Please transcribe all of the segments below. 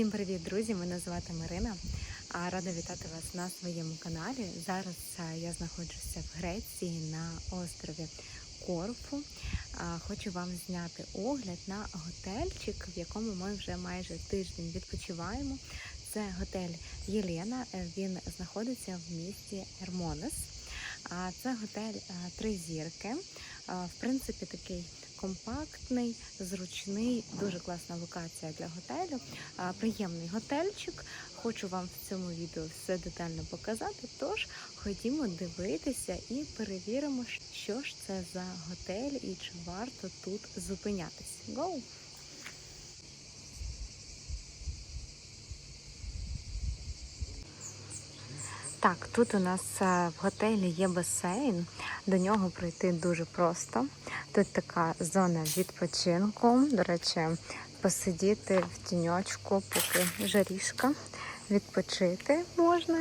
Всім привіт, друзі! Мене звати Марина. Рада вітати вас на своєму каналі. Зараз я знаходжуся в Греції на острові Корфу. Хочу вам зняти огляд на готельчик, в якому ми вже майже тиждень відпочиваємо. Це готель Єлена. Е, Він знаходиться в місті Ермонес. А це готель а, три зірки. В принципі, такий компактний, зручний, дуже класна локація для готелю. Приємний готельчик. Хочу вам в цьому відео все детально показати. Тож ходімо дивитися і перевіримо, що ж це за готель і чи варто тут зупинятись. Go! Так, тут у нас е, в готелі є басейн. До нього пройти дуже просто. Тут така зона відпочинку. До речі, посидіти в тіньочку, поки жарішка, відпочити можна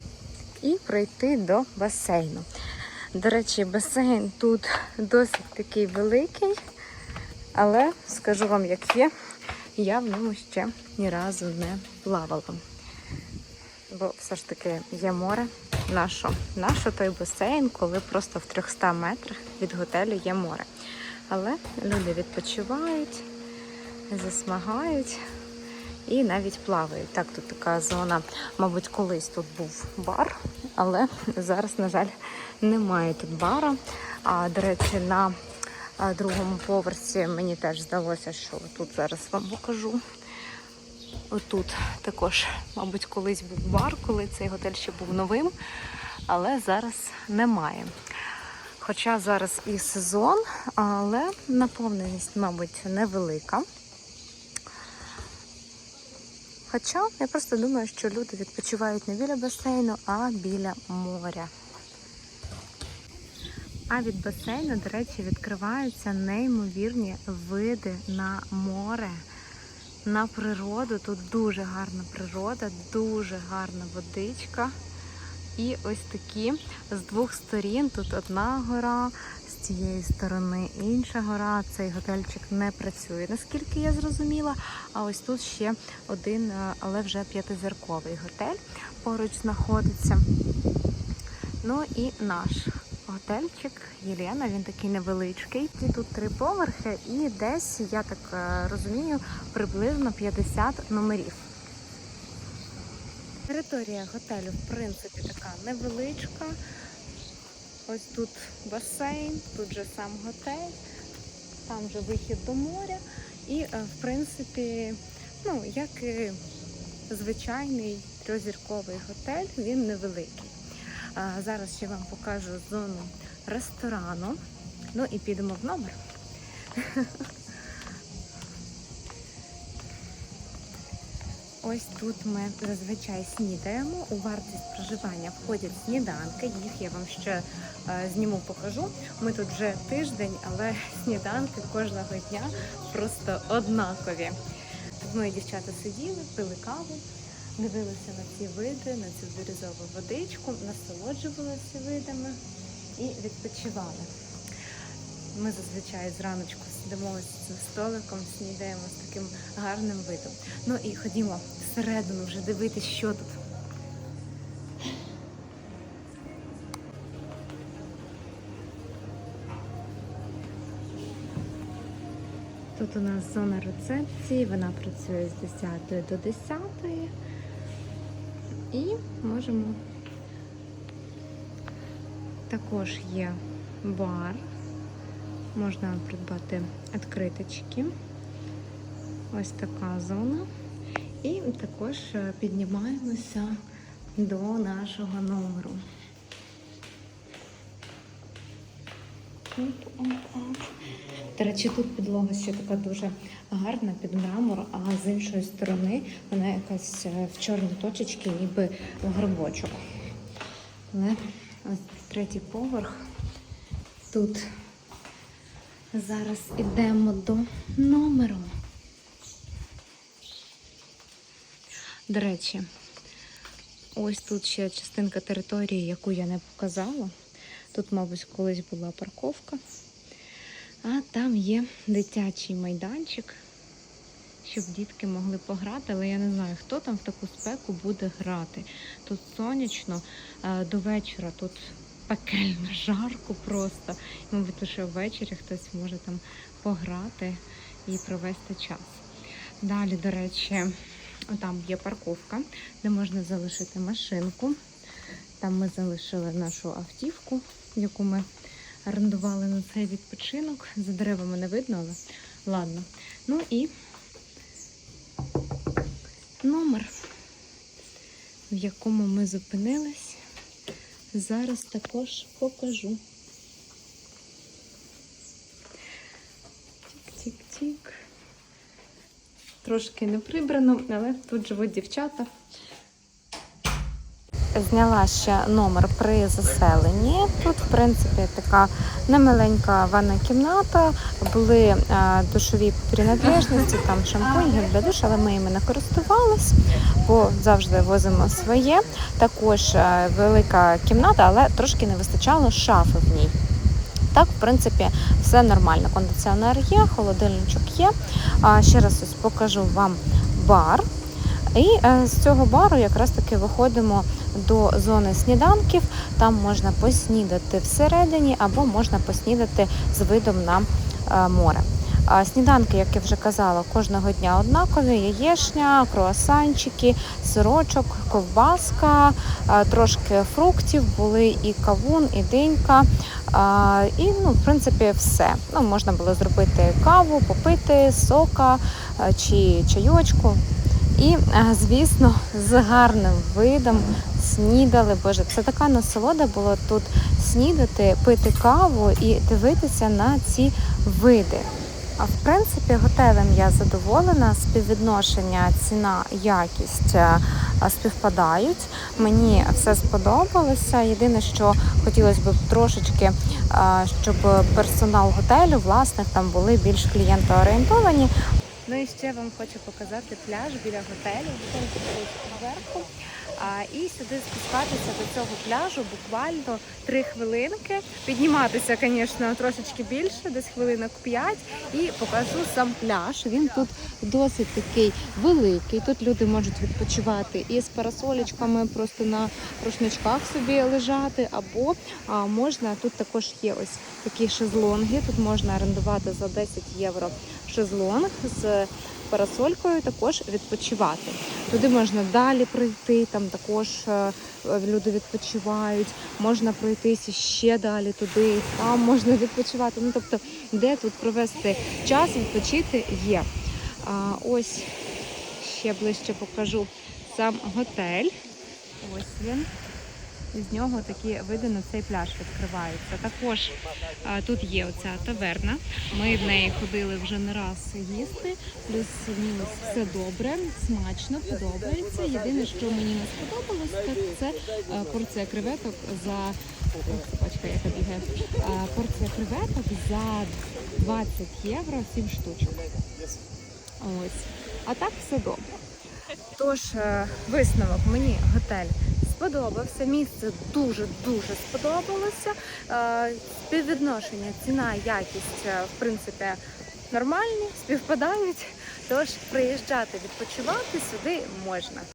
і пройти до басейну. До речі, басейн тут досить такий великий, але скажу вам, як є, я в ньому ще ні разу не плавала. Бо все ж таки є море. Нащо? Нащо той басейн, коли просто в 300 метрах від готелю є море. Але люди відпочивають, засмагають і навіть плавають. Так, тут така зона, мабуть, колись тут був бар, але зараз, на жаль, немає тут бара. А, до речі, на другому поверсі мені теж здалося, що тут зараз вам покажу. Отут також, мабуть, колись був бар, коли цей готель ще був новим, але зараз немає. Хоча зараз і сезон, але наповненість, мабуть, невелика. Хоча я просто думаю, що люди відпочивають не біля басейну, а біля моря. А від басейну, до речі, відкриваються неймовірні види на море на природу. Тут дуже гарна природа, дуже гарна водичка. І ось такі з двох сторін. Тут одна гора, з цієї сторони інша гора. Цей готельчик не працює, наскільки я зрозуміла. А ось тут ще один, е, але вже п'ятизірковий готель поруч знаходиться. Ну і наш готельчик Єлена, він такий невеличкий. Тут три поверхи і десь, я так е, розумію, приблизно 50 номерів. Територія готелю, в принципі, така невеличка. Ось тут басейн, тут же сам готель, там же вихід до моря. І, е, в принципі, ну, як і звичайний трьохзірковий готель, він невеликий. Зараз ще вам покажу зону ресторану. Ну і підемо в номер. Ось тут ми зазвичай снідаємо. У вартість проживання входять сніданки. Їх я вам ще е, зніму, покажу. Ми тут вже тиждень, але сніданки кожного дня просто однакові. Тут мої дівчата сиділи, пили каву, дивилися на ці види, на цю бірюзову водичку, насолоджувалися видами і відпочивали. Ми зазвичай зраночку сидимо з цим столиком, снідаємо з таким гарним видом. Ну і ходімо всередину вже дивитися, що тут. Тут у нас зона рецепції, вона працює з 10 до 10 і можемо також є бар, можна придбати відкриточки. Ось така зона. І також е, піднімаємося до нашого номеру. До речі, тут підлога ще така дуже гарна під мрамор, а з іншої сторони вона якась е, в чорні точечки, ніби грибочок. Але ось третій поверх. Тут зараз йдемо до номеру. До речі, ось тут ще частинка території, яку я не показала. Тут, мабуть, колись була парковка. А там є дитячий майданчик. щоб дітки могли пограти, але я не знаю, хто там в таку спеку буде грати. Тут сонячно до вечора, тут пекельно, жарко просто. Мабуть, лише ввечері хтось може там пограти і провести час. Далі, до речі, там є парковка, де можна залишити машинку. Там ми залишили нашу автівку, яку ми орендували на цей відпочинок. За деревами не видно, але ладно. Ну і номер, в якому ми зупинились, зараз також покажу. Тік-тік-тік. Трошки не прибрано, але тут живуть дівчата. Зняла ще номер при заселенні. Тут, в принципі, така немаленька ванна кімната, були е, душові принадлежності, там шампунь, гель для душу, але ми їми не користувались, бо завжди возимо своє. Також е, велика кімната, але трошки не вистачало шафи в ній. Так, в принципі, все нормально. Кондиціонер є, холодильничок є. Ще раз ось покажу вам бар. І е, з цього бару якраз таки виходимо до зони сніданків. Там можна поснідати всередині або можна поснідати з видом на е, море. Сніданки, як я вже казала, кожного дня однакові: яєшня, круасанчики, сирочок, ковбаска, е, трошки фруктів, були і кавун, і динька. І, ну, в принципі, все. Ну, можна було зробити каву, попити, сока чи чайочку. І, е, звісно, з гарним видом снідали. Боже, це така насолода було тут снідати, пити каву і дивитися на ці види. А в принципі, готелем я задоволена. Співвідношення ціна, якість е, співпадають. Мені все сподобалося. Єдине, що хотілося б трошечки, е, щоб персонал готелю, власник там були більш клієнтоорієнтовані. Ну і ще вам хочу показати пляж біля готелю. Зверху. І сюди спускатися до цього пляжу буквально три хвилинки. Підніматися, звісно, трошечки більше, десь хвилинок 5. І покажу сам пляж. Він тут досить такий великий. Тут люди можуть відпочивати і з парасолечками, просто на рушничках собі лежати, або можна тут також є ось такі шезлонги. Тут можна орендувати за 10 євро шезлонг з парасолькою також відпочивати. Туди можна далі пройти, там також е, люди відпочивають, можна пройтися ще далі туди, там можна відпочивати. Ну тобто, де тут провести час, відпочити є. А, ось ще ближче покажу сам готель. Ось він. З нього такі види на цей пляж відкриваються. Також тут є оця таверна. Ми в неї ходили вже не раз їсти. Плюс-мінус все добре, смачно, подобається. Єдине, що мені не сподобалось, так це а, порція креветок за собачка, яка бігає. А, порція креветок за 20 євро 7 штучок. Ось. А так все добре. Тож, е, висновок мені готель сподобався. Місце дуже-дуже сподобалося. Е, Співвідношення, ціна, якість, е, в принципі, нормальні, співпадають. Тож приїжджати відпочивати сюди можна.